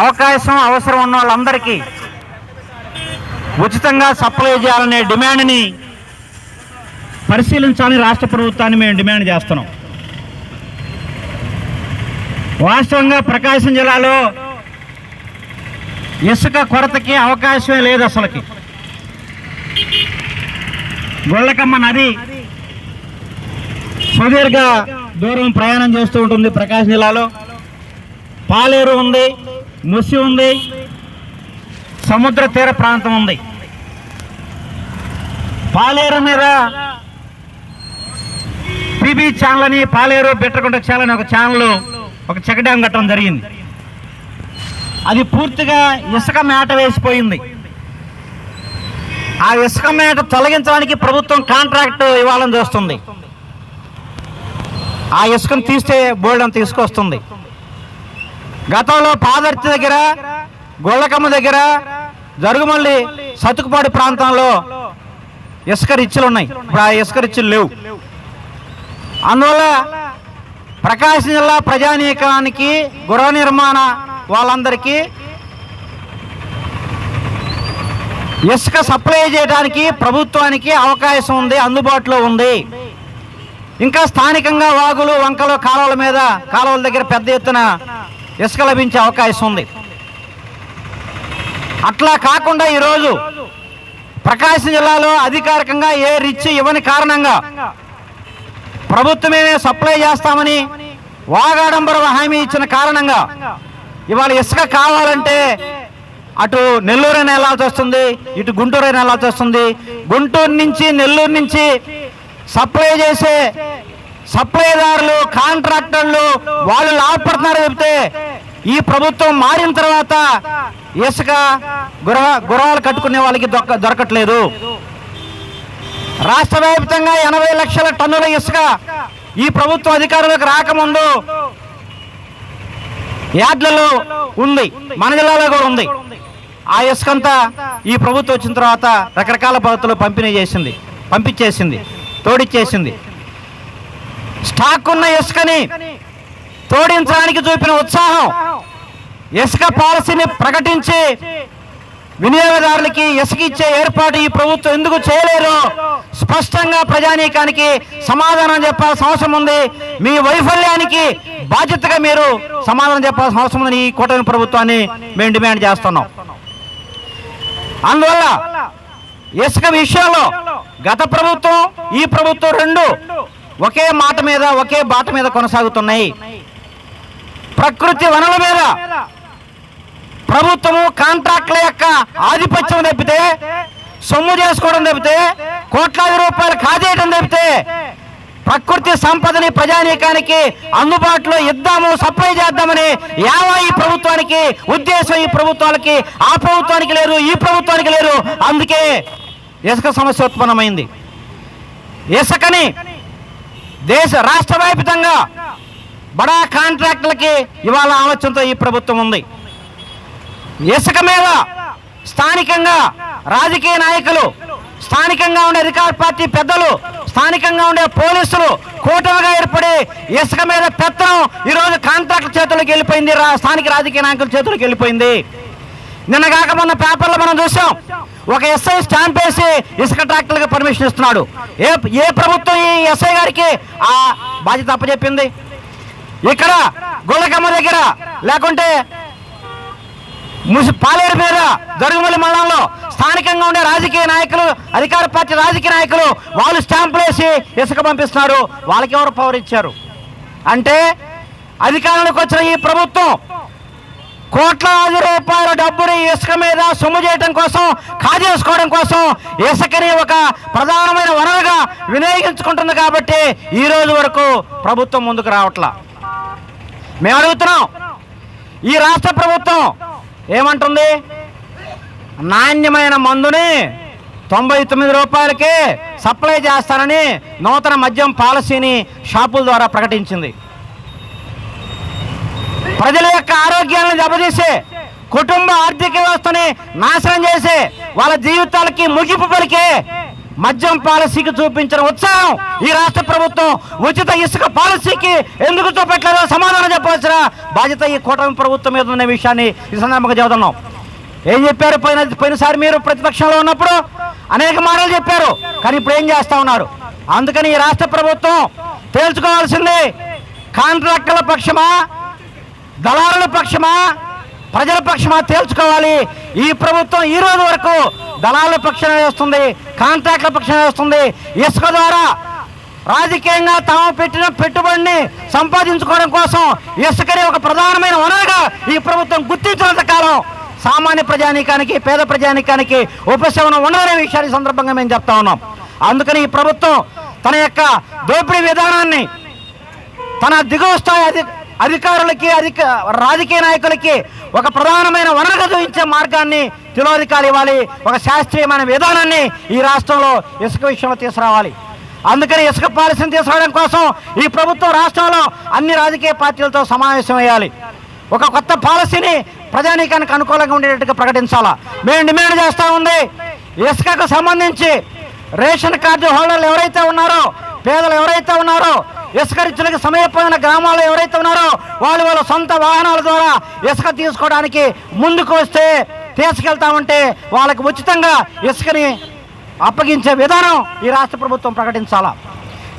అవకాశం అవసరం ఉన్న వాళ్ళందరికీ ఉచితంగా సప్లై చేయాలనే డిమాండ్ని పరిశీలించాలని రాష్ట్ర ప్రభుత్వాన్ని మేము డిమాండ్ చేస్తున్నాం. వాస్తవంగా ప్రకాశం జిల్లాలో ఇసుక కొరతకి అవకాశమే లేదు అసలుకి. గొల్లకమ్మ నది సుదీర్ఘ దూరం ప్రయాణం చేస్తూ ఉంటుంది ప్రకాశం జిల్లాలో. పాలేరు ఉంది. ముసి ఉంది. సముద్ర తీర ప్రాంతం ఉంది. పాలేరు మీద పిబి ఛానల్ అని పాలేరు బిట్టకుంట ఛానల్ అని ఒక ఛానల్ ఒక చెక్ డ్యాం కట్టడం జరిగింది. అది పూర్తిగా ఇసుక మేట వేసిపోయింది. ఆ ఇసుక మేట తొలగించడానికి ప్రభుత్వం కాంట్రాక్ట్ ఇవ్వాలని చూస్తుంది. ఆ ఇసుకను తీస్తే బోర్డు తీసుకొస్తుంది. గతంలో పాదర్తి దగ్గర గొళ్ళకమ్మ దగ్గర జరుగుమల్లి సతుకుపాడు ప్రాంతంలో ఇసుక రిచ్చులు ఉన్నాయి. ఇప్పుడు ఆ ఇసుక రిచ్చులు లేవు. అందువల్ల ప్రకాశం జిల్లా ప్రజానీకానికి గృహ నిర్మాణ వాళ్ళందరికీ ఇసుక సప్లై చేయడానికి ప్రభుత్వానికి అవకాశం ఉంది అందుబాటులో ఉంది. ఇంకా స్థానికంగా వాగులు వంకలు కాలువల మీద కాలువల దగ్గర పెద్ద ఎత్తున ఇసుక లభించే అవకాశం ఉంది. అట్లా కాకుండా ఈరోజు ప్రకాశం జిల్లాలో అధికారికంగా ఏ రిచ్ ఇవ్వని కారణంగా ప్రభుత్వమే సప్లై చేస్తామని వాగాడంబరం హామీ ఇచ్చిన కారణంగా ఇవాళ ఇసుక కావాలంటే అటు నెల్లూరైనా వెళ్ళాల్సి వస్తుంది ఇటు గుంటూరైనా వెళ్ళాల్సి వస్తుంది. గుంటూరు నుంచి నెల్లూరు నుంచి సప్లై చేసే సప్లైదారులు కాంట్రాక్టర్లు వాళ్ళు లాభపడుతున్నారు చెప్తే ఈ ప్రభుత్వం మారిన తర్వాత ఇసుక గుర గుర్రాలు కట్టుకునే వాళ్ళకి దొక్క దొరకట్లేదు. రాష్ట్ర వ్యాప్తంగా ఎనభై లక్షల టన్నుల ఇసుక ఈ ప్రభుత్వం అధికారులకు రాకముందు యార్డ్లలో ఉంది మన జిల్లాలో కూడా ఉంది. ఆ ఇసుకంతా ఈ ప్రభుత్వం వచ్చిన తర్వాత రకరకాల పద్ధతులు పంపిణీ చేసింది పంపించేసింది తోడిచ్చేసింది. స్టాక్ ఉన్న ఇసుకని తోడించడానికి చూపిన ఉత్సాహం. ఇసుక పాలసీని ప్రకటించి వినియోగదారులకి ఇసుక ఇచ్చే ఏర్పాటు ఈ ప్రభుత్వం ఎందుకు చేయలేరు స్పష్టంగా ప్రజానీకానికి సమాధానం చెప్పాల్సిన అవసరం ఉంది. మీ వైఫల్యానికి బాధ్యతగా మీరు సమాధానం చెప్పాల్సిన అవసరం ఉంది ఈ కూటమి ప్రభుత్వాన్ని మేము డిమాండ్ చేస్తున్నాం. అందువల్ల ఇసుక విషయంలో గత ప్రభుత్వం ఈ ప్రభుత్వం రెండు ఒకే మాట మీద ఒకే బాట మీద కొనసాగుతున్నాయి. ప్రకృతి వనరుల మీద. ప్రభుత్వము కాంట్రాక్ట్ల యొక్క ఆధిపత్యం తప్పితే సొమ్ము చేసుకోవడం తప్పితే కోట్లాది రూపాయలు కాజేయడం తప్పితే ప్రకృతి సంపదని ప్రజానీకానికి అందుబాటులో ఇద్దాము సప్లై చేద్దామని యావా ఈ ప్రభుత్వానికి ఉద్దేశం ఈ ప్రభుత్వాలకి ఆ ప్రభుత్వానికి లేరు ఈ ప్రభుత్వానికి లేరు. అందుకే ఇసుక సమస్య ఉత్పన్నమైంది. ఇసుకని దేశ రాష్ట్ర వ్యాప్తంగా బడా కాంట్రాక్టులకి ఇవాళ ఆలోచనతో ఈ ప్రభుత్వం ఉంది. ఇసుక మీద స్థానికంగా రాజకీయ నాయకులు స్థానికంగా ఉండే అధికార పార్టీ పెద్దలు స్థానికంగా ఉండే పోలీసులు కూటమిగా ఏర్పడి ఇసుక మీద పెత్తనం ఈరోజు కాంట్రాక్ట్ చేతులకు వెళ్ళిపోయింది రా- స్థానిక రాజకీయ నాయకుల చేతులకు వెళ్ళిపోయింది. నిన్న కాక మొన్న పేపర్లో మనం చూసాం ఒక ఎస్ఐ స్టాంప్ వేసి ఇసుక ట్రాక్టర్లకు పర్మిషన్ ఇస్తున్నాడు. ఏ ఏ ప్రభుత్వం ఈ ఎస్ఐ గారికి ఆ బాధ్యత అప్పచెప్పింది? ఇక్కడ గొల్లకమ్మ దగ్గర లేకుంటే ముసి పాలేరు మీద జరుగుమల్లి మండలంలో స్థానికంగా ఉండే రాజకీయ నాయకులు అధికార పార్టీ రాజకీయ నాయకులు వాళ్ళు స్టాంపులు వేసి ఇసుక పంపిస్తున్నారు వాళ్ళకి ఎవరు పవర్ ఇచ్చారు? అంటే అధికారంలోకి వచ్చిన ఈ ప్రభుత్వం కోట్లాది రూపాయలు ఇసుక మీద సొమ్ము చేయడం కోసం కాజేసుకోవడం కోసం ఇసుకని ఒక ప్రధానమైన వనరుగా వినియోగించుకుంటుంది కాబట్టి ఈ రోజు వరకు ప్రభుత్వం ముందుకు రావట్లా. మేము అడుగుతున్నాం ఈ రాష్ట్ర ప్రభుత్వం ఏమంటుంది? నాణ్యమైన మందుని తొంభై తొమ్మిది రూపాయలకే సప్లై చేస్తానని నూతన మద్యం పాలసీని షాపుల ద్వారా ప్రకటించింది. ప్రజల యొక్క ఆరోగ్యాలను దెబ్బతీసే కుటుంబ ఆర్థిక వ్యవస్థని నాశనం చేసే వాళ్ళ జీవితాలకి ముగింపు పలికే మద్యం పాలసీకి చూపించిన ఉత్సాహం ఈ రాష్ట్ర ప్రభుత్వం ఉచిత ఇసుక పాలసీకి ఎందుకు చూపెట్టలేదో సమాధానం చెప్పవలసిన బాధ్యత ఈ కూటమి ప్రభుత్వం మీద ఉన్న విషయాన్ని ఈ సందర్భంగా చెబుతున్నాం. ఏం చెప్పారు? పోయిన పోయినసారి మీరు ప్రతిపక్షంలో ఉన్నప్పుడు అనేక మాటలు చెప్పారు కానీ ఇప్పుడు ఏం చేస్తా ఉన్నారు? అందుకని ఈ రాష్ట్ర ప్రభుత్వం తేల్చుకోవాల్సింది కాంట్రాక్టర్ల పక్షమా దళారుల పక్షమా ప్రజల పక్షమా తేల్చుకోవాలి. ఈ ప్రభుత్వం ఈ రోజు వరకు దళాల పక్షాన వేస్తుంది కాంట్రాక్ట్ల పక్షాన వేస్తుంది. ఇసుక ద్వారా రాజకీయంగా తాము పెట్టిన పెట్టుబడిని సంపాదించుకోవడం కోసం ఇసుకని ఒక ప్రధానమైన వనరుగా ఈ ప్రభుత్వం గుర్తించినంత కాలం సామాన్య ప్రజానీకానికి పేద ప్రజానీకానికి ఉపశమనం ఉండదనే విషయాన్ని సందర్భంగా మేము చెప్తా ఉన్నాం. అందుకని ఈ ప్రభుత్వం తన యొక్క దోపిడీ విధానాన్ని తన దిగువ స్థాయి అధి అధికారులకి అధిక రాజకీయ నాయకులకి ఒక ప్రధానమైన వనరుగా చూపించే మార్గాన్ని తిలోధికాలు ఇవ్వాలి. ఒక శాస్త్రీయమైన విధానాన్ని ఈ రాష్ట్రంలో ఇసుక విషయంలో తీసుకురావాలి. అందుకని ఇసుక పాలసీని తీసుకురావడం కోసం ఈ ప్రభుత్వం రాష్ట్రంలో అన్ని రాజకీయ పార్టీలతో సమావేశమయ్యాలి ఒక కొత్త పాలసీని ప్రజానీకానికి అనుకూలంగా ఉండేటట్టుగా ప్రకటించాలా? మేము డిమాండ్ చేస్తూ ఉంది. ఇసుకకు సంబంధించి రేషన్ కార్డు హోల్డర్లు ఎవరైతే ఉన్నారో పేదలు ఎవరైతే ఉన్నారో ఇసుక రిచ్చులకు సమయపోయిన గ్రామాల్లో ఎవరైతే ఉన్నారో వాళ్ళు వాళ్ళ సొంత వాహనాల ద్వారా ఇసుక తీసుకోవడానికి ముందుకు వస్తే తీసుకెళ్తామంటే వాళ్ళకి ఉచితంగా ఇసుకని అప్పగించే విధానం ఈ రాష్ట్ర ప్రభుత్వం ప్రకటించాలా?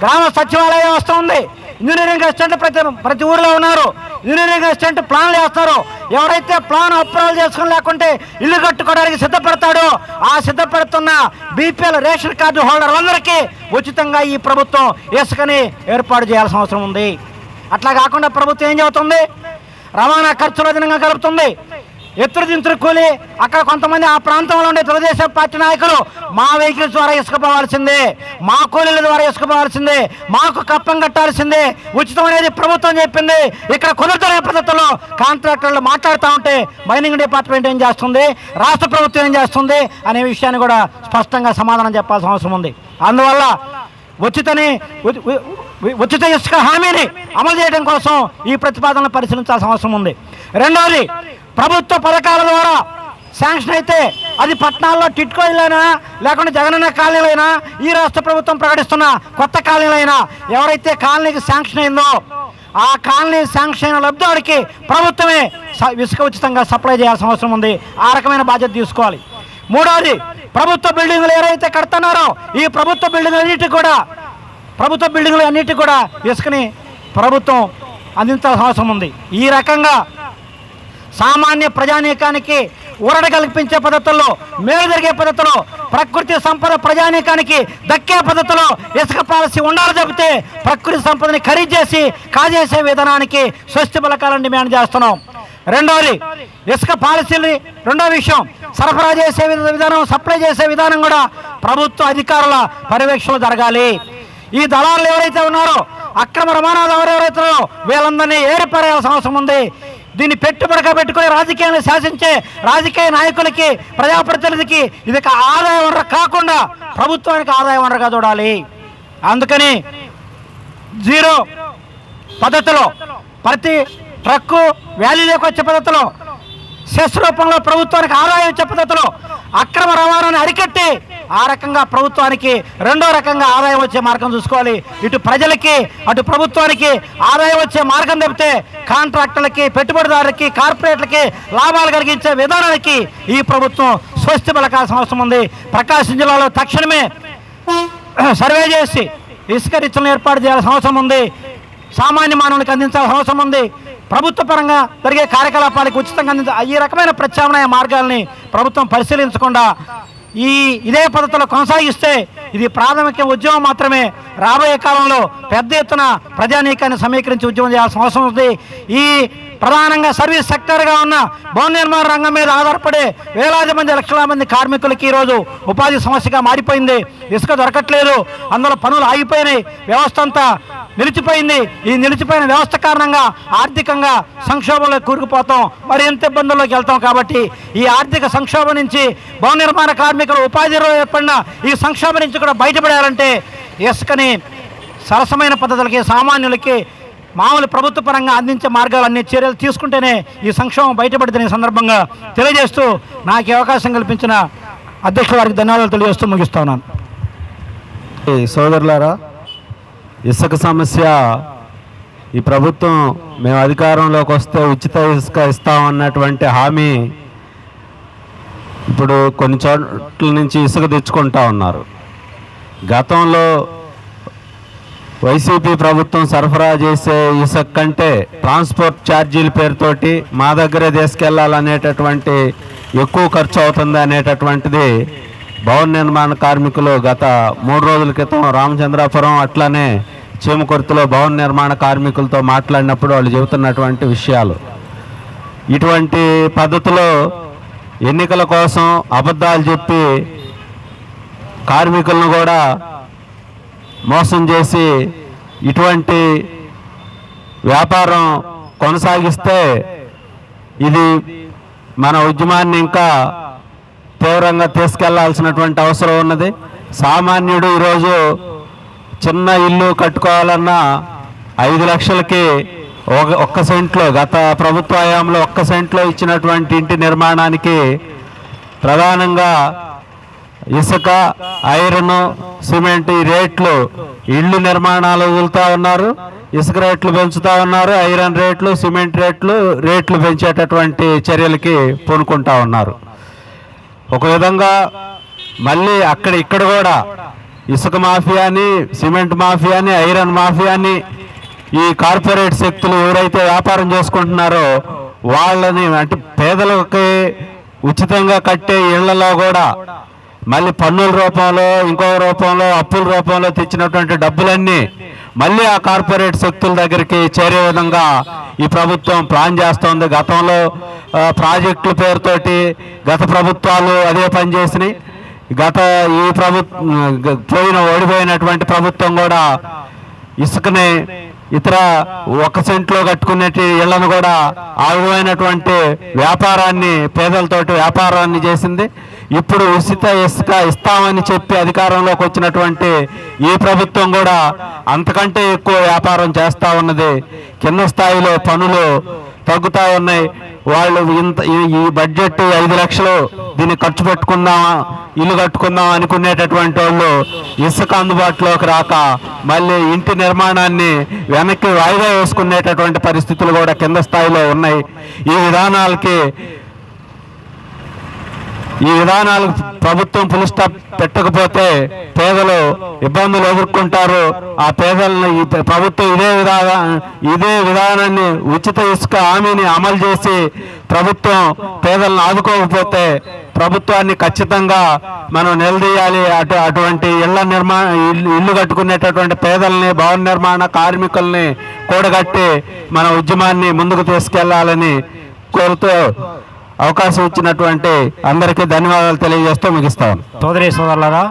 గ్రామ సచివాలయ వ్యవస్థ ఉంది ఇంజనీరింగ్ అసిస్టెంట్ ప్రతి ప్రతి ఊరిలో ఉన్నారు. ఇంజనీరింగ్ అసిస్టెంట్ ప్లాన్లు వేస్తారు. ఎవరైతే ప్లాన్ అప్రూవల్ చేసుకుని లేకుంటే ఇల్లు కట్టుకోవడానికి సిద్ధపడతాడో ఆ సిద్ధపడుతున్న బీపీఎల్ రేషన్ కార్డు హోల్డర్లందరికీ ఉచితంగా ఈ ప్రభుత్వం ఇసుకని ఏర్పాటు చేయాల్సిన అవసరం ఉంది. అట్లా కాకుండా ప్రభుత్వం ఏం చెబుతుంది? రవాణా ఖర్చులు అదనంగా కలుపుతుంది. ఎత్తురు దింతురు కూలి. అక్కడ కొంతమంది ఆ ప్రాంతంలో ఉండే తెలుగుదేశం పార్టీ నాయకులు మా వెహికల్స్ ద్వారా ఇసుకపోవాల్సిందే. మా కూలీల ద్వారా ఇసుకపోవాల్సిందే. మాకు కప్పం కట్టాల్సిందే. ఉచితం అనేది ప్రభుత్వం చెప్పింది. ఇక్కడ కుదరతనే పద్ధతుల్లో కాంట్రాక్టర్లు మాట్లాడుతూ ఉంటే మైనింగ్ డిపార్ట్మెంట్ ఏం చేస్తుంది? రాష్ట్ర ప్రభుత్వం ఏం చేస్తుంది? అనే విషయాన్ని కూడా స్పష్టంగా సమాధానం చెప్పాల్సిన అవసరం ఉంది. అందువల్ల ఉచితని ఉచిత ఇసుక హామీని అమలు చేయడం కోసం ఈ ప్రతిపాదనలు పరిశీలించాల్సిన అవసరం ఉంది. రెండవది ప్రభుత్వ పథకాల ద్వారా శాంక్షన్ అయితే అది పట్టణాల్లో టిట్కో ఇళ్ళైనా లేకుంటే జగనన్న కాలనీలైనా ఈ రాష్ట్ర ప్రభుత్వం ప్రకటిస్తున్న కొత్త కాలనీలైనా ఎవరైతే కాలనీకి శాంక్షన్ అయిందో ఆ కాలనీ శాంక్షన్ అయిన లబ్ధివాడికి ప్రభుత్వమే స- ఇసుక ఉచితంగా సప్లై చేయాల్సిన అవసరం ఉంది. ఆ రకమైన బాధ్యత తీసుకోవాలి. మూడవది ప్రభుత్వ బిల్డింగులు ఎవరైతే కడుతున్నారో ఈ ప్రభుత్వ బిల్డింగ్లన్నిటికీ కూడా ప్రభుత్వ బిల్డింగులు అన్నిటికీ కూడా ఇసుకని ప్రభుత్వం అందించాల్సిన అవసరం ఉంది. ఈ రకంగా సామాన్య ప్రజానీకానికి ఊరట కల్పించే పద్ధతుల్లో మేలు జరిగే పద్ధతిలో ప్రకృతి సంపద ప్రజానీకానికి దక్కే పద్ధతిలో ఇసుక పాలసీ ఉండాలి చెబితే ప్రకృతి సంపదని ఖరీదు చేసి కాజేసే విధానానికి స్వస్తి బలకాలను డిమాండ్ చేస్తున్నాం. రెండవది ఇసుక పాలసీని రెండో విషయం సరఫరా చేసే విధానం సప్లై చేసే విధానం కూడా ప్రభుత్వ అధికారుల పర్యవేక్షణ జరగాలి. ఈ దళాలు ఎవరైతే ఉన్నారో అక్రమ రవాణాలు ఎవరెవరైతే ఉన్నారో వీళ్ళందరినీ ఏరిపారేయాల్సిన అవసరం ఉంది. దీన్ని పెట్టుబడిగా పెట్టుకుని రాజకీయాన్ని శాసించే రాజకీయ నాయకులకి ప్రజాప్రతినిధికి ఇది ఒక ఆదాయ వనరు కాకుండా ప్రభుత్వానికి ఆదాయ వనరుగా చూడాలి. అందుకని జీరో పద్ధతిలో ప్రతి ట్రక్కు వ్యాలీలోకి వచ్చే పద్ధతిలో సెస్ రూపంలో ప్రభుత్వానికి ఆదాయం వచ్చే పద్ధతిలో అక్రమ రవాణాను అరికట్టి ఆ రకంగా ప్రభుత్వానికి రెండో రకంగా ఆదాయం వచ్చే మార్గం చూసుకోవాలి. ఇటు ప్రజలకి అటు ప్రభుత్వానికి ఆదాయం వచ్చే మార్గం తప్పితే కాంట్రాక్టర్లకి పెట్టుబడిదారులకి కార్పొరేట్లకి లాభాలు కలిగించే విధానానికి ఈ ప్రభుత్వం స్వస్తి పలకాల్సిన అవసరం ఉంది. ప్రకాశం జిల్లాలో తక్షణమే సర్వే చేసి ఇసుక రిచ్లను ఏర్పాటు చేయాల్సిన అవసరం ఉంది. సామాన్య మానవునికి అందించాల్సిన అవసరం ఉంది. ప్రభుత్వ పరంగా జరిగే కార్యకలాపాలకు ఉచితంగా అందించ ఈ రకమైన ప్రత్యామ్నాయ మార్గాల్ని ప్రభుత్వం పరిశీలించకుండా ఈ ఇదే పద్ధతిలో కొనసాగిస్తే ఇది ప్రాథమిక ఉద్యమం మాత్రమే. రాబోయే కాలంలో పెద్ద ఎత్తున ప్రజానీకాన్ని సమీకరించి ఉద్యమం చేయాల్సిన అవసరం ఉంది. ఈ ప్రధానంగా సర్వీస్ సెక్టర్గా ఉన్న భవన నిర్మాణ రంగం మీద ఆధారపడే వేలాది మంది లక్షల మంది కార్మికులకి ఈరోజు ఉపాధి సమస్యగా మారిపోయింది. ఇసుక దొరకట్లేదు. అందులో పనులు ఆగిపోయినాయి. వ్యవస్థ అంతా నిలిచిపోయింది. ఈ నిలిచిపోయిన వ్యవస్థ కారణంగా ఆర్థికంగా సంక్షోభంలో కూరుకుపోతాం. మరి ఎంత ఇబ్బందుల్లోకి వెళ్తాం కాబట్టి ఈ ఆర్థిక సంక్షోభం నుంచి భవన నిర్మాణ కార్మికులు ఉపాధిలో ఏర్పడిన ఈ సంక్షోభం నుంచి కూడా బయటపడాలంటే ఇసుకని సరసమైన పద్ధతులకి సామాన్యులకి మామూలు ప్రభుత్వ పరంగా అందించే మార్గాలన్నీ చర్యలు తీసుకుంటేనే ఈ సంక్షోభం బయటపడుతున్న సందర్భంగా తెలియజేస్తూ నాకు అవకాశం కల్పించిన అధ్యక్ష వారికి ధన్యవాదాలు తెలియజేస్తూ ముగిస్తా ఉన్నాను. సోదరులారా ఇసుక సమస్య ఈ ప్రభుత్వం మేము అధికారంలోకి వస్తే ఉచిత ఇసుక ఇస్తామన్నటువంటి హామీ ఇప్పుడు కొన్ని చోట్ల నుంచి ఇసుక తెచ్చుకుంటా ఉన్నారు. గతంలో వైసీపీ ప్రభుత్వం సరఫరా చేసే ఇసుక కంటే ట్రాన్స్పోర్ట్ ఛార్జీల పేరుతోటి మా దగ్గరే తీసుకెళ్ళాలనేటటువంటి ఎక్కువ ఖర్చు అవుతుంది అనేటటువంటిది భవన నిర్మాణ కార్మికులు గత మూడు రోజుల క్రితం రామచంద్రాపురం అట్లానే చీమకుర్తిలో భవన నిర్మాణ కార్మికులతో మాట్లాడినప్పుడు వాళ్ళు చెబుతున్నటువంటి విషయాలు. ఇటువంటి పద్ధతిలో ఎన్నికల కోసం అబద్ధాలు చెప్పి కార్మికులను కూడా మోసం చేసి ఇటువంటి వ్యాపారం కొనసాగిస్తే ఇది మన ఉద్యమాన్ని ఇంకా తీవ్రంగా తీసుకెళ్ళాల్సినటువంటి అవసరం ఉన్నది. సామాన్యుడు ఈరోజు చిన్న ఇల్లు కట్టుకోవాలన్నా ఐదు లక్షలకి ఒక ఒక్క సెంట్లో గత ప్రభుత్వ హయాంలో ఒక్క సెంట్లో ఇచ్చినటువంటి ఇంటి నిర్మాణానికి ప్రధానంగా ఇసుక ఐరన్ సిమెంట్ ఈ రేట్లు ఇళ్ళు నిర్మాణాలు వదులుతూ ఉన్నారు. ఇసుక రేట్లు పెంచుతూ ఉన్నారు. ఐరన్ రేట్లు సిమెంట్ రేట్లు రేట్లు పెంచేటటువంటి చర్యలకి పూనుకుంటా ఉన్నారు. ఒక విధంగా మళ్ళీ అక్కడ ఇక్కడ కూడా ఇసుక మాఫియాని సిమెంట్ మాఫియాని ఐరన్ మాఫియాని ఈ కార్పొరేట్ శక్తులు ఎవరైతే వ్యాపారం చేసుకుంటున్నారో వాళ్ళని అంటే పేదలకి ఉచితంగా కట్టే ఇళ్ళలో కూడా మళ్ళీ పన్నుల రూపంలో ఇంకో రూపంలో అప్పుల రూపంలో తెచ్చినటువంటి డబ్బులన్నీ మళ్ళీ ఆ కార్పొరేట్ శక్తుల దగ్గరికి చేరే విధంగా ఈ ప్రభుత్వం ప్లాన్ చేస్తోంది. గతంలో ప్రాజెక్టుల పేరుతోటి గత ప్రభుత్వాలు అదే పని చేసినాయి. గత ఈ ప్రభుత్వం పోయిన ఓడిపోయినటువంటి ప్రభుత్వం కూడా ఇసుకని ఇతర ఒక సెంట్లో కట్టుకునేటి ఇళ్ళను కూడా ఆ వ్యాపారాన్ని పేదలతోటి వ్యాపారాన్ని చేసింది. ఇప్పుడు ఉచిత ఇసుక ఇస్తామని చెప్పి అధికారంలోకి వచ్చినటువంటి ఈ ప్రభుత్వం కూడా అంతకంటే ఎక్కువ వ్యాపారం చేస్తూ ఉన్నది. కింద స్థాయిలో పనులు తగ్గుతా ఉన్నాయి. వాళ్ళు ఇంత ఈ- ఈ బడ్జెట్ ఐదు లక్షలు దీన్ని ఖర్చు పెట్టుకుందామా ఇల్లు కట్టుకుందాం అనుకునేటటువంటి వాళ్ళు ఇసుక అందుబాటులోకి రాక మళ్ళీ ఇంటి నిర్మాణాన్ని వెనక్కి వాయిదా వేసుకునేటటువంటి పరిస్థితులు కూడా కింద స్థాయిలో ఉన్నాయి. ఈ విధానాలకి ఈ విధానాలు ప్రభుత్వం పులిస్టాప్ పెట్టకపోతే పేదలు ఇబ్బందులు ఎదుర్కొంటారు. ఆ పేదలను ఈ ప్రభుత్వం ఇదే విధాన ఇదే విధానాన్ని ఉచిత ఇసుక హామీని అమలు చేసి ప్రభుత్వం పేదలను ఆదుకోకపోతే ప్రభుత్వాన్ని ఖచ్చితంగా మనం నిలదీయాలి. అటు అటువంటి ఇళ్ళ నిర్మాణ ఇల్లు ఇల్లు కట్టుకునేటటువంటి పేదల్ని భవన నిర్మాణ కార్మికుల్ని కూడగట్టి మన ఉద్యమాన్ని ముందుకు తీసుకెళ్ళాలని కోరుతూ అవకాశం ఇచ్చినటువంటి అందరికీ ధన్యవాదాలు తెలియజేస్తూ ముగిస్తాను సోదరి సోదరులరా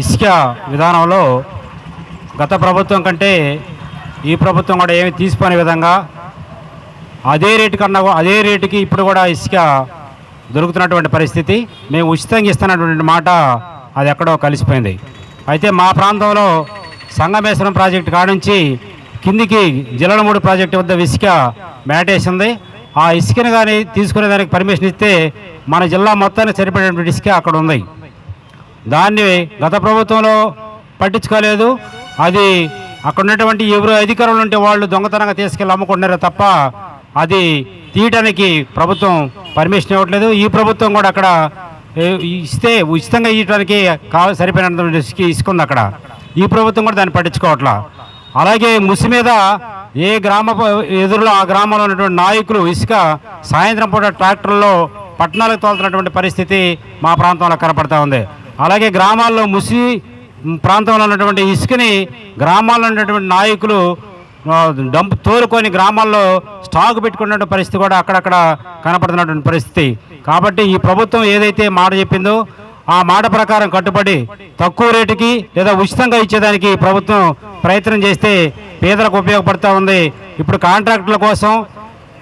ఇసుక విధానంలో గత ప్రభుత్వం కంటే ఈ ప్రభుత్వం కూడా ఏమి తీసిపోని విధంగా అదే రేటు కన్నా అదే రేటుకి ఇప్పుడు కూడా ఇసుక దొరుకుతున్నటువంటి పరిస్థితి. మేము ఉచితంగా ఇస్తున్నటువంటి మాట అది ఎక్కడో కలిసిపోయింది. అయితే మా ప్రాంతంలో సంగమేశ్వరం ప్రాజెక్టు కానుంచి కిందికి జిల్లలమూడు ప్రాజెక్టు వద్ద ఇసుక మేటేసింది ఆ ఇసుకను కానీ తీసుకునే దానికి పర్మిషన్ ఇస్తే మన జిల్లా మొత్తానికి సరిపడేటువంటి ఇసుక అక్కడ ఉంది. దాన్ని గత ప్రభుత్వంలో పట్టించుకోలేదు. అది అక్కడ ఉన్నటువంటి ఎవరు అధికారులు ఉంటే వాళ్ళు దొంగతనంగా తీసుకెళ్ళి అమ్ముకుంటున్నారు తప్ప అది తీయటానికి ప్రభుత్వం పర్మిషన్ ఇవ్వట్లేదు. ఈ ప్రభుత్వం కూడా అక్కడ ఇస్తే ఉచితంగా ఇవ్వడానికి కావాలి సరిపోయినటువంటి ఇసుక ఇసుకుంది అక్కడ. ఈ ప్రభుత్వం కూడా దాన్ని పట్టించుకోవట్లా. అలాగే ముసి మీద ఏ గ్రామ ఎదురులో ఆ గ్రామంలో ఉన్నటువంటి నాయకులు ఇసుక సాయంత్రం పూట ట్రాక్టర్లో పట్టణాలకు తోలుతున్నటువంటి పరిస్థితి మా ప్రాంతంలో కనపడతా ఉంది. అలాగే గ్రామాల్లో ముసి ప్రాంతంలో ఉన్నటువంటి ఇసుకని గ్రామాల్లో ఉన్నటువంటి నాయకులు డంప్ తోలుకొని గ్రామాల్లో స్టాక్ పెట్టుకున్నటువంటి పరిస్థితి కూడా అక్కడక్కడ కనపడుతున్నటువంటి పరిస్థితి. కాబట్టి ఈ ప్రభుత్వం ఏదైతే మాట చెప్పిందో ఆ మాట ప్రకారం కట్టుబడి తక్కువ రేటుకి లేదా ఉచితంగా ఇచ్చేదానికి ప్రభుత్వం ప్రయత్నం చేస్తే పేదలకు ఉపయోగపడుతూ ఉంది. ఇప్పుడు కాంట్రాక్టుల కోసం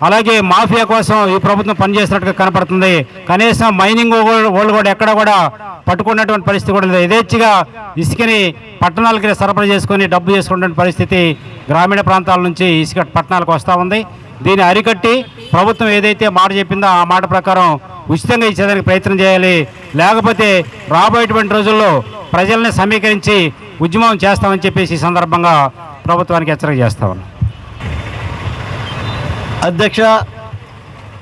అలాగే మాఫియా కోసం ఈ ప్రభుత్వం పనిచేస్తున్నట్టుగా కనపడుతుంది. కనీసం మైనింగ్ వాళ్ళు కూడా ఎక్కడ కూడా పట్టుకున్నటువంటి పరిస్థితి కూడా లేదు. యథేచ్ఛగా ఇసుకని పట్టణాలకి సరఫరా చేసుకొని డబ్బు చేసుకున్నటువంటి పరిస్థితి గ్రామీణ ప్రాంతాల నుంచి ఇసుక పట్టణాలకు వస్తూ ఉంది. దీన్ని అరికట్టి ప్రభుత్వం ఏదైతే మాట చెప్పిందో ఆ మాట ప్రకారం ఉచితంగా ఇచ్చేదానికి ప్రయత్నం చేయాలి. లేకపోతే రాబోయేటువంటి రోజుల్లో ప్రజల్ని సమీకరించి ఉద్యమం చేస్తామని చెప్పేసి ఈ సందర్భంగా ప్రభుత్వానికి హెచ్చరిక చేస్తామని అధ్యక్ష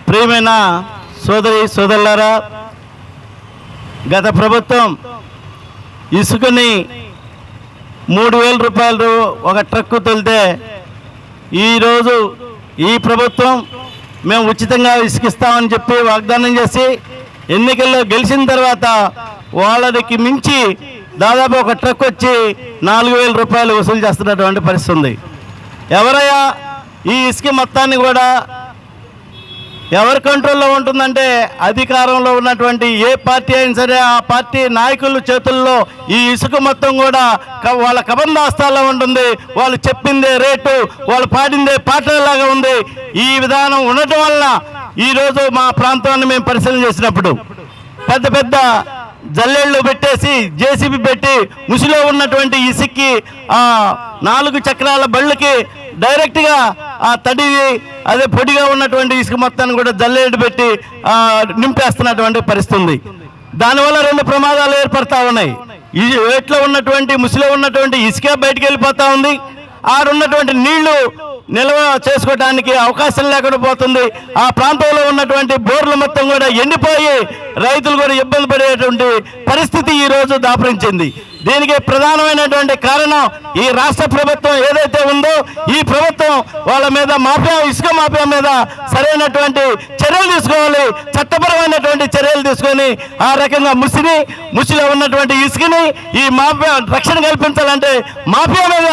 ప్రియమైన సోదరి సోదరులారా గత ప్రభుత్వం ఇసుకని మూడు వేల రూపాయలు ఒక ట్రక్కు తొలితే ఈరోజు ఈ ప్రభుత్వం మేము ఉచితంగా ఇసుకిస్తామని చెప్పి వాగ్దానం చేసి ఎన్నికల్లో గెలిచిన తర్వాత వాళ్ళకి మించి దాదాపు ఒక ట్రక్ వచ్చి నాలుగు వేల రూపాయలు వసూలు చేస్తున్నటువంటి పరిస్థితి ఉంది. ఎవరయ్యా? ఈ ఇసుక మొత్తాన్ని కూడా ఎవరి కంట్రోల్లో ఉంటుందంటే అధికారంలో ఉన్నటువంటి ఏ పార్టీ అయినా సరే ఆ పార్టీ నాయకుల చేతుల్లో ఈ ఇసుక మొత్తం కూడా క- వాళ్ళ కబంధాస్తాల్లో ఉంటుంది. వాళ్ళు చెప్పిందే రేటు వాళ్ళు పాడిందే పాటలాగా ఉంది. ఈ విధానం ఉండటం వల్ల ఈరోజు మా ప్రాంతాన్ని మేము పరిశీలన చేసినప్పుడు పెద్ద పెద్ద జల్లేళ్ళు పెట్టేసి జేసీబీ పెట్టి ముసిలో ఉన్నటువంటి ఇసుక్కి నాలుగు చక్రాల బళ్ళకి డైరెక్ట్గా ఆ తడి అదే పొడిగా ఉన్నటువంటి ఇసుక మొత్తాన్ని కూడా జల్లేడు పెట్టి ఆ, నింపేస్తున్నటువంటి పరిస్థితుంది. దానివల్ల రెండు ప్రమాదాలు ఏర్పడతా ఉన్నాయి. ఈ వేట్లో ఉన్నటువంటి ముసిలో ఉన్నటువంటి ఇసుక బయటికి వెళ్ళిపోతా ఉంది. ఆడున్నటువంటి నీళ్ళు నిల్వ చేసుకోవడానికి అవకాశం లేకుండా పోతుంది. ఆ ప్రాంతంలో ఉన్నటువంటి బోర్లు మొత్తం కూడా ఎండిపోయి రైతులు కూడా ఇబ్బంది పడేటువంటి పరిస్థితి ఈ రోజు దాపరించింది. దీనికి ప్రధానమైనటువంటి కారణం ఈ రాష్ట్ర ప్రభుత్వం ఏదైతే ఉందో ఈ ప్రభుత్వం వాళ్ళ మీద మాఫియా ఇసుక మాఫియా మీద సరైనటువంటి చర్యలు తీసుకోవాలి. చట్టపరమైనటువంటి చర్యలు తీసుకొని ఆ రకంగా ముసిని ముసిలో ఉన్నటువంటి ఇసుకని ఈ మాఫియా రక్షణ కల్పించాలంటే మాఫియా మీద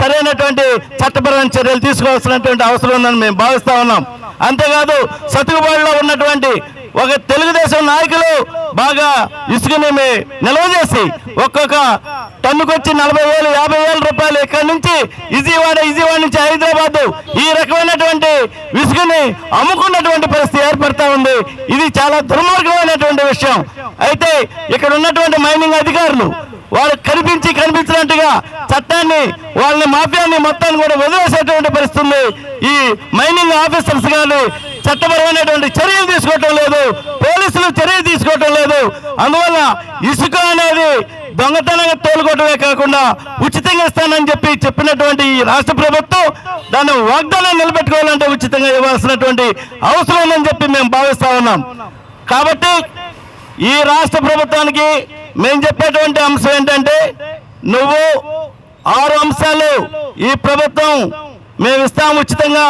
సరైనటువంటి చట్టపరమైన చర్యలు తీసుకోవాల్సినటువంటి అవసరం ఉందని మేము భావిస్తా ఉన్నాం. అంతేకాదు సతుకుబాటులో ఉన్నటువంటి ఒక తెలుగుదేశం నాయకులు బాగా ఇసుకని నిల్వ చేసి ఒక్కొక్క టన్నుకొచ్చి నలభై వేలు యాభై వేల రూపాయలు ఇక్కడి నుంచి ఇజీవాడ ఇజీవాడ నుంచి హైదరాబాద్ ఈ రకమైనటువంటి ఇసుకని అమ్ముకున్నటువంటి పరిస్థితి ఏర్పడతా ఉంది. ఇది చాలా దుర్మార్గమైనటువంటి విషయం. అయితే ఇక్కడ ఉన్నటువంటి మైనింగ్ అధికారులు వాళ్ళు కనిపించి కనిపించినట్టుగా చట్టాన్ని వాళ్ళని మాఫియాన్ని మొత్తాన్ని కూడా వదిలేసేటువంటి పరిస్థితుంది ఈ మైనింగ్ ఆఫీసర్స్ గారు చట్టపరమైనటువంటి చర్యలు తీసుకోవటం లేదు పోలీసులు చర్యలు తీసుకోవటం లేదు. అందువల్ల ఇసుక అనేది దొంగతనంగా తోలుకోవటమే కాకుండా ఉచితంగా ఇస్తానని చెప్పి చెప్పినటువంటి ఈ రాష్ట్ర ప్రభుత్వం దాన్ని వాగ్దానం నిలబెట్టుకోవాలంటే ఉచితంగా ఇవ్వాల్సినటువంటి అవసరం ఉందని చెప్పి మేము భావిస్తా ఉన్నాం. కాబట్టి ఈ రాష్ట్ర ప్రభుత్వానికి మేము చెప్పేటువంటి అంశం ఏంటంటే నువ్వు ఆరు అంశాలు ఈ ప్రభుత్వం మేము ఇస్తాం ఉచితంగా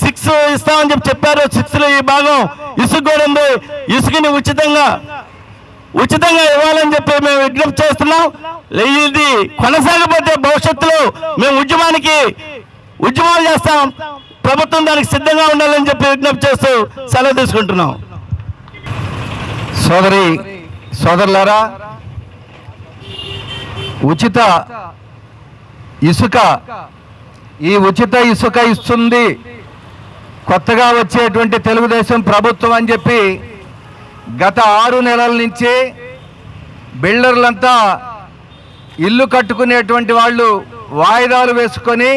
సిక్స్ ఇస్తామని చెప్పి చెప్పారు. సిక్స్లో ఈ భాగం ఇసుక కూడా ఉంది. ఇసుకని ఉచితంగా ఉచితంగా ఇవ్వాలని చెప్పి మేము విజ్ఞప్తి చేస్తున్నాం. ఇది కొనసాగపోతే భవిష్యత్తులో మేము ఉద్యమానికి ఉద్యమాలు చేస్తాం. ప్రభుత్వం దానికి సిద్ధంగా ఉండాలని చెప్పి విజ్ఞప్తి చేస్తూ సెలవు తీసుకుంటున్నాం. సోదరి సోదరులారా ఉచిత ఇసుక. ఈ ఉచిత ఇసుక ఇస్తుంది. కొత్తగా వచ్చేటువంటి తెలుగుదేశం ప్రభుత్వం అని చెప్పి గత ఆరు నెలల నుంచి బిల్డర్లంతా ఇల్లు కట్టుకునేటువంటి వాళ్ళు వాయిదాలు వేసుకొని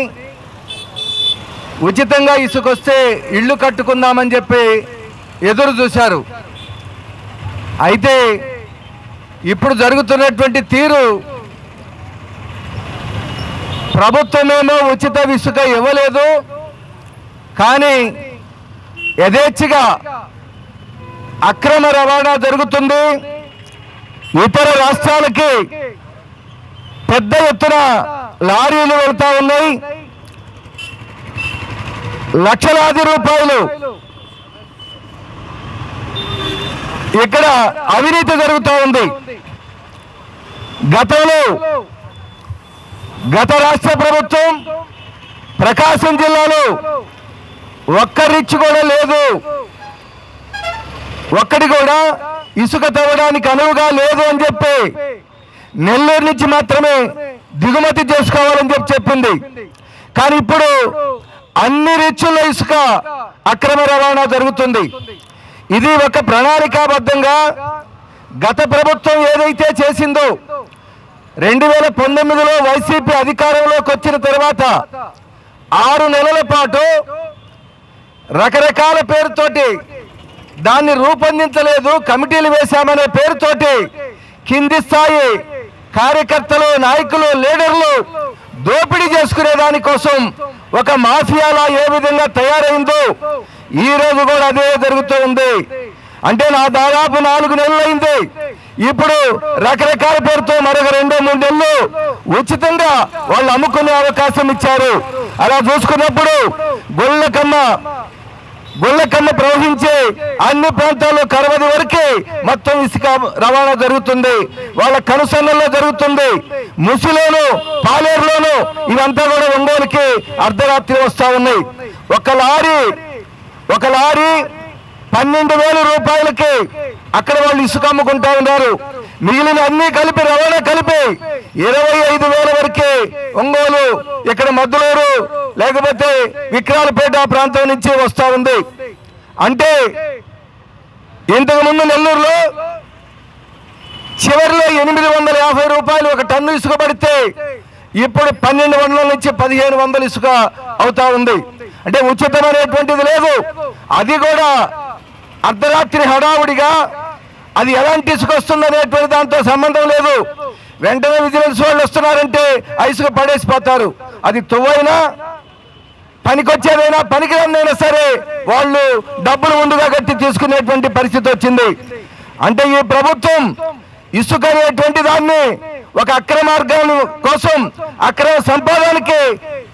ఉచితంగా ఇసుక వస్తే ఇల్లు కట్టుకుందామని చెప్పి ఎదురు చూశారు. అయితే ఇప్పుడు జరుగుతున్నటువంటి తీరు ప్రభుత్వమేమో ఉచిత ఇసుక ఇవ్వలేదు. కానీ యథేచ్ఛగా అక్రమ రవాణా జరుగుతుంది. ఇతర రాష్ట్రాలకి పెద్ద ఎత్తున లారీలు వెళ్తా ఉన్నాయి. లక్షలాది రూపాయలు ఇక్కడ అవినీతి జరుగుతూ ఉంది. గతంలో గత రాష్ట్ర ప్రభుత్వం ప్రకాశం జిల్లాలో ఒక్క రిచ్ కూడా లేదు. ఒక్కడి కూడా ఇసుక తవ్వడానికి అనువుగా లేదు అని చెప్పి నెల్లూరు నుంచి మాత్రమే దిగుమతి చేసుకోవాలని చెప్పి చెప్పింది. కానీ ఇప్పుడు అన్ని రిచ్చుల ఇసుక అక్రమ రవాణా జరుగుతుంది. ఇది ఒక ప్రణాళికాబద్ధంగా గత ప్రభుత్వం ఏదైతే చేసిందో రెండు వేల పంతొమ్మిదిలో వైసీపీ అధికారంలోకి వచ్చిన తర్వాత ఆరు నెలల పాటు రకరకాల పేరుతోటి దాన్ని రూపొందించలేదు కమిటీలు వేశామనే పేరుతోటి కింది స్థాయి కార్యకర్తలు నాయకులు లీడర్లు దోపిడీ చేసుకునే దానికోసం ఒక మాఫియాలా ఏ విధంగా తయారైందో ఈ రోజు కూడా అదే జరుగుతూ ఉంది. అంటే నా దాదాపు నాలుగు నెలలు అయింది ఇప్పుడు రకరకాల పేరుతో మరొక రెండో మూడు నెలలు ఉచితంగా వాళ్ళు అమ్ముకునే అవకాశం ఇచ్చారు. అలా చూసుకున్నప్పుడు గొల్లకమ్మ గొల్లకమ్మ ప్రవహించే అన్ని ప్రాంతాల్లో కరవది వరకే మొత్తం ఇసుక రవాణా జరుగుతుంది. వాళ్ళ కనుసన్నల్లో జరుగుతుంది. ముసిలోను పాలేరులోను ఇవంతా కూడా ఒంగోలుకి అర్ధరాత్రి వస్తూ ఉన్నాయి. ఒక లారీ ఒక లారీ పన్నెండు వేల రూపాయలకి అక్కడ వాళ్ళు ఇసుక అమ్ముకుంటా ఉన్నారు. మిగిలిన అన్ని కలిపి రవాణా కలిపి ఇరవై ఐదు వేల వరకే ఒంగోలు ఇక్కడ మద్దులూరు లేకపోతే విక్రాలపేట ప్రాంతం నుంచి వస్తూ ఉంది. అంటే ఇంతకుముందు నెల్లూరులో చివరిలో ఎనిమిది వందల యాభై రూపాయలు ఒక టన్ను ఇసుక పడితే ఇప్పుడు పన్నెండు వందల నుంచి పదిహేను వందల ఇసుక అవుతా ఉంది. అంటే ఉచితమైనటువంటిది లేదు. అది కూడా అర్ధరాత్రి హడావుడిగా అది ఎలాంటి ఇసుక వస్తుంది అనేటువంటి దాంతో సంబంధం లేదు. వెంటనే విజిలెన్స్ వాళ్ళు వస్తున్నారంటే ఆ ఇసుక పడేసిపోతారు. అది తువ్వైనా పనికొచ్చేదైనా పనికిరానైనా సరే వాళ్ళు డబ్బులు ముందుగా కట్టి తీసుకునేటువంటి పరిస్థితి వచ్చింది. అంటే ఈ ప్రభుత్వం ఇసుక అనేటువంటి దాన్ని ఒక అక్రమార్గం కోసం అక్రమ సంపాదనకి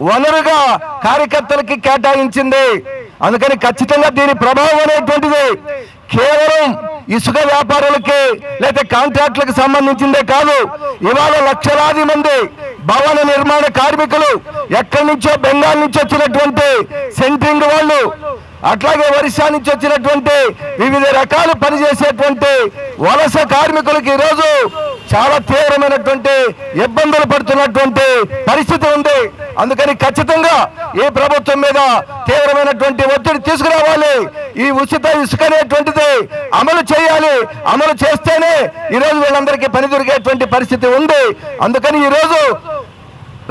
వనరుగా కార్యకర్తలకి కేటాయించింది. అందుకని ఖచ్చితంగా దీని ప్రభావం అనేటువంటిది కేవలం ఇసుక వ్యాపారులకి లేదా కాంట్రాక్టులకు సంబంధించిందే కాదు. ఇవాళ లక్షలాది మంది భవన నిర్మాణ కార్మికులు ఎక్కడి నుంచో బెంగాల్ నుంచి వచ్చినటువంటి సెంట్రింగ్ వాళ్ళు అట్లాగే ఒరిస్సా నుంచి వచ్చినటువంటి వివిధ రకాలు పనిచేసేటువంటి వలస కార్మికులకు ఈరోజు చాలా తీవ్రమైనటువంటి ఇబ్బందులు పడుతున్నటువంటి పరిస్థితి ఉంది. అందుకని ఖచ్చితంగా ఈ ప్రభుత్వం మీద తీవ్రమైనటువంటి ఒత్తిడి తీసుకురావాలి. ఈ ఉచిత ఇసుక అనేటువంటిది అమలు చేయాలి. అమలు చేస్తేనే ఈరోజు వీళ్ళందరికీ పని దొరికేటువంటి పరిస్థితి ఉంది. అందుకని ఈరోజు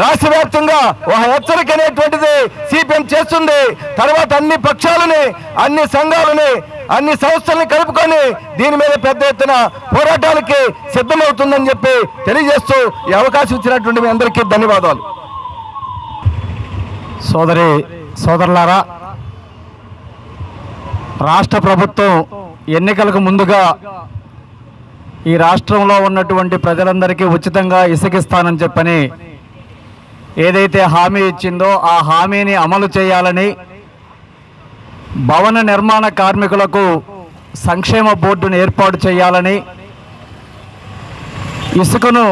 రాష్ట్ర వ్యాప్తంగా ఒక హెచ్చరిక అనేటువంటిది సిపిఎం చేస్తుంది. తర్వాత అన్ని పక్షాలని అన్ని సంఘాలని అన్ని సంస్థల్ని కలుపుకొని దీని మీద పెద్ద ఎత్తున పోరాటాలకి సిద్ధమవుతుందని చెప్పి తెలియజేస్తూ ఈ అవకాశం ఇచ్చినటువంటి మీ అందరికీ ధన్యవాదాలు. సోదరి సోదరులారా రాష్ట్ర ప్రభుత్వం ఎన్నికలకు ముందుగా ఈ రాష్ట్రంలో ఉన్నటువంటి ప్రజలందరికీ ఉచితంగా ఇసుకిస్తానని చెప్పని ఏదైతే హామీ ఇచ్చిందో ఆ హామీని అమలు చేయాలని భవన నిర్మాణ కార్మికులకు సంక్షేమ బోర్డును ఏర్పాటు చేయాలని ఇసుకను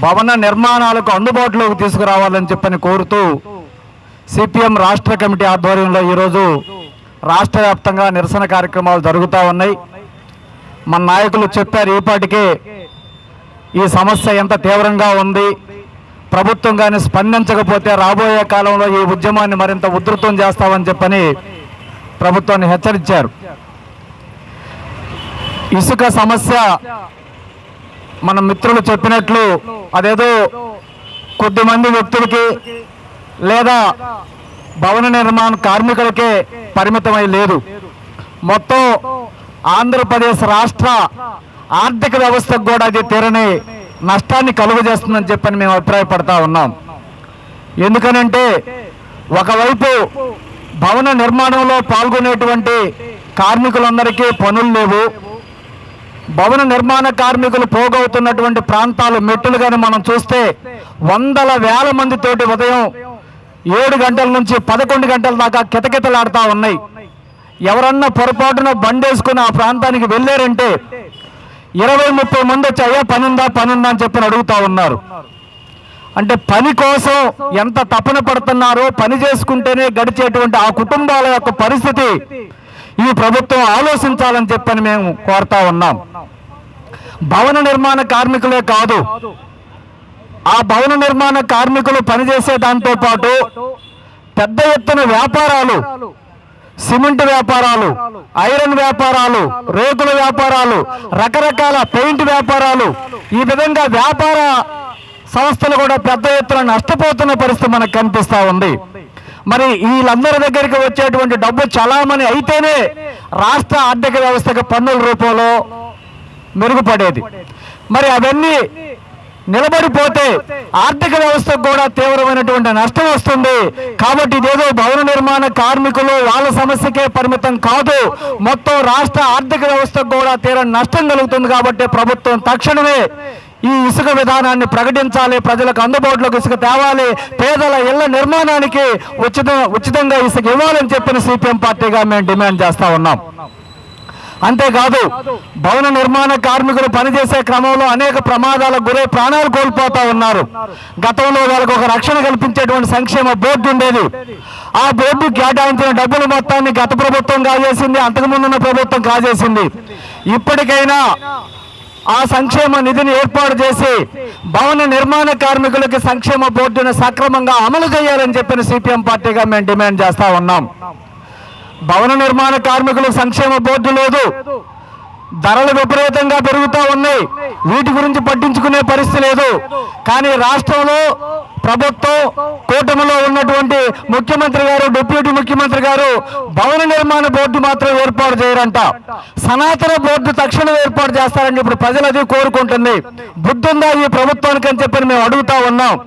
భవన నిర్మాణాలకు అందుబాటులోకి తీసుకురావాలని చెప్పని కోరుతూ సిపిఎం రాష్ట్ర కమిటీ ఆధ్వర్యంలో ఈరోజు రాష్ట్ర వ్యాప్తంగా నిరసన కార్యక్రమాలు జరుగుతూ ఉన్నాయి. మన నాయకులు చెప్పారు ఈపాటికే ఈ సమస్య ఎంత తీవ్రంగా ఉంది ప్రభుత్వం కానీ స్పందించకపోతే రాబోయే కాలంలో ఈ ఉద్యమాన్ని మరింత ఉధృతం చేస్తామని చెప్పని ప్రభుత్వాన్ని హెచ్చరించారు. ఇసుక సమస్య మన మిత్రులు చెప్పినట్లు అదేదో కొద్దిమంది వ్యక్తులకి లేదా భవన నిర్మాణ కార్మికులకే పరిమితమై లేదు. మొత్తం ఆంధ్రప్రదేశ్ రాష్ట్ర ఆర్థిక వ్యవస్థకు కూడా అది తీరని నష్టాన్ని కలుగజేస్తుందని చెప్పని మేము అభిప్రాయపడతా ఉన్నాం. ఎందుకనంటే ఒకవైపు భవన నిర్మాణంలో పాల్గొనేటువంటి కార్మికులందరికీ పనులు లేవు. భవన నిర్మాణ కార్మికులు పోగవుతున్నటువంటి ప్రాంతాలు మెట్టులు కానీ మనం చూస్తే వందల వేల మందితోటి ఉదయం ఏడు గంటల నుంచి పదకొండు గంటల దాకా కితకితలాడుతూ ఉన్నాయి. ఎవరన్నా పొరపాటున బండేసుకుని ఆ ప్రాంతానికి వెళ్ళారంటే ఇరవై ముప్పై మంది వచ్చి అయ్యా పనుందా? పనుందా అని చెప్పి అడుగుతా ఉన్నారు. అంటే పని కోసం ఎంత తపన పడుతున్నారో పని చేసుకుంటేనే గడిచేటువంటి ఆ కుటుంబాల యొక్క పరిస్థితి ఈ ప్రభుత్వం ఆలోచించాలని చెప్పని మేము కోరుతా ఉన్నాం. భవన నిర్మాణ కార్మికులే కాదు. ఆ భవన నిర్మాణ కార్మికులు పనిచేసే దాంతో పాటు పెద్ద ఎత్తున వ్యాపారాలు సిమెంట్ వ్యాపారాలు ఐరన్ వ్యాపారాలు రేకుల వ్యాపారాలు రకరకాల పెయింట్ వ్యాపారాలు. ఈ విధంగా వ్యాపార సంస్థలు కూడా పెద్ద ఎత్తున నష్టపోతున్న పరిస్థితి మనకు కనిపిస్తూ ఉంది. మరి వీళ్ళందరి దగ్గరికి వచ్చేటువంటి డబ్బు చలామణి అయితేనే రాష్ట్ర ఆర్థిక వ్యవస్థకు పన్నుల రూపంలో మెరుగుపడేది. మరి అవన్నీ నిలబడిపోతే ఆర్థిక వ్యవస్థకు కూడా తీవ్రమైనటువంటి నష్టం వస్తుంది. కాబట్టి ఇదేదో భవన నిర్మాణ కార్మికులు వాళ్ళ సమస్యకే పరిమితం కాదు. మొత్తం రాష్ట్ర ఆర్థిక వ్యవస్థకు కూడా తీవ్ర నష్టం కలుగుతుంది కాబట్టి ప్రభుత్వం తక్షణమే ఈ ఇసుక విధానాన్ని ప్రకటించాలి. ప్రజలకు అందుబాటులోకి ఇసుక తేవాలి. పేదల ఇళ్ళ నిర్మాణానికి ఉచిత ఉచితంగా ఇసుక ఇవ్వాలని చెప్పిన సిపిఎం పార్టీగా మేము డిమాండ్ చేస్తా ఉన్నాం. అంతేకాదు భవన నిర్మాణ కార్మికులు పనిచేసే క్రమంలో అనేక ప్రమాదాలకు గురై ప్రాణాలు కోల్పోతా ఉన్నారు. గతంలో వాళ్ళకు ఒక రక్షణ కల్పించేటువంటి సంక్షేమ బోర్డు ఉండేది. ఆ బోర్డు కేటాయించిన డబ్బుల మొత్తాన్ని గత ప్రభుత్వం కాజేసింది అంతకుముందున్న ప్రభుత్వం కాజేసింది. ఇప్పటికైనా ఆ సంక్షేమ నిధిని ఏర్పాటు చేసి భవన నిర్మాణ కార్మికులకి సంక్షేమ బోర్డును సక్రమంగా అమలు చేయాలని చెప్పిన సిపిఎం పార్టీగా మేము డిమాండ్ చేస్తా ఉన్నాం. భవన నిర్మాణ కార్మికుల సంక్షేమ బోర్డు లేదు. ధరలు విపరీతంగా పెరుగుతూ ఉన్నాయి. వీటి గురించి పట్టించుకునే పరిస్థితి లేదు. కానీ రాష్ట్రంలో ప్రభుత్వం కూటమిలో ఉన్నటువంటి ముఖ్యమంత్రి గారు డిప్యూటీ ముఖ్యమంత్రి గారు భవన నిర్మాణ బోర్డు మాత్రం ఏర్పాటు చేయరంట. సనాతన బోర్డు తక్షణం ఏర్పాటు చేస్తారని ఇప్పుడు ప్రజలు అది కోరుకుంటుంది. బుద్ధి ఈ ప్రభుత్వానికి అని చెప్పి మేము అడుగుతా ఉన్నాం.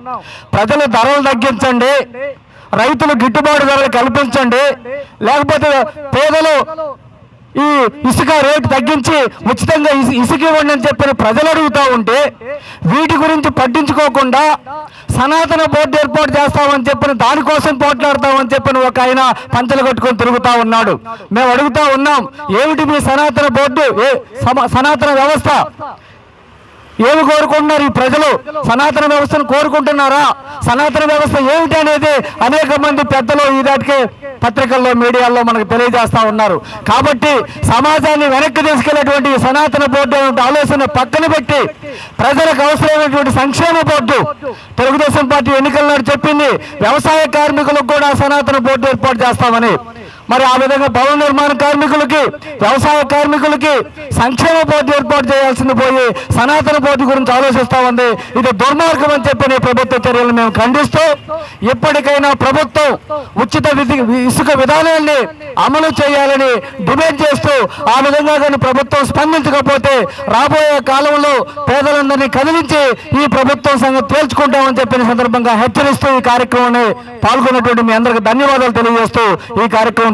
ప్రజలు ధరలు తగ్గించండి. రైతులు గిట్టుబాటు ధరలు కల్పించండి. లేకపోతే పేదలు ఈ ఇసుక రేటు తగ్గించి ఉచితంగా ఇసుక ఇవ్వండి అని చెప్పిన ప్రజలు అడుగుతా ఉంటే వీటి గురించి పట్టించుకోకుండా సనాతన బోర్డు ఏర్పాటు చేస్తామని చెప్పిన దానికోసం పోట్లాడతామని చెప్పిన ఒక ఆయన పంచలు కట్టుకొని తిరుగుతా ఉన్నాడు. మేము అడుగుతా ఉన్నాం ఏమిటి మీ సనాతన బోర్డు? ఏ సనాతన వ్యవస్థ? ఏమి కోరుకుంటున్నారు ఈ ప్రజలు? సనాతన వ్యవస్థను కోరుకుంటున్నారా? సనాతన వ్యవస్థ ఏమిటి అనేది అనేక మంది పెద్దలు ఈ దాటికే పత్రికల్లో మీడియాల్లో మనకు తెలియజేస్తా ఉన్నారు. కాబట్టి సమాజాన్ని వెనక్కి తీసుకెళ్ళేటువంటి సనాతన బోర్డు అనే ఆలోచన పక్కన పెట్టి ప్రజలకు అవసరమైనటువంటి సంక్షేమ బోర్డు తెలుగుదేశం పార్టీ ఎన్నికల నాడు చెప్పింది వ్యవసాయ కార్మికులకు కూడా సనాతన బోర్డు ఏర్పాటు చేస్తామని. మరి ఆ విధంగా భవన నిర్మాణ కార్మికులకి వ్యవసాయ కార్మికులకి సంక్షేమ పోటీ ఏర్పాటు చేయాల్సింది పోయి సనాతన పోటీ గురించి ఆలోచిస్తా ఉంది. ఇది దుర్మార్గం అని చెప్పిన ప్రభుత్వ చర్యలు మేము ఖండిస్తూ ఇప్పటికైనా ప్రభుత్వం ఉచిత విధి ఇసుక విధానాన్ని అమలు చేయాలని డిమాండ్ చేస్తూ ఆ విధంగా కానీ ప్రభుత్వం స్పందించకపోతే రాబోయే కాలంలో పేదలందరినీ కదిలించి ఈ ప్రభుత్వం సంగతి తేల్చుకుంటామని చెప్పిన సందర్భంగా హెచ్చరిస్తూ ఈ కార్యక్రమాన్ని పాల్గొన్నటువంటి మీ అందరికి ధన్యవాదాలు తెలియజేస్తూ ఈ కార్యక్రమం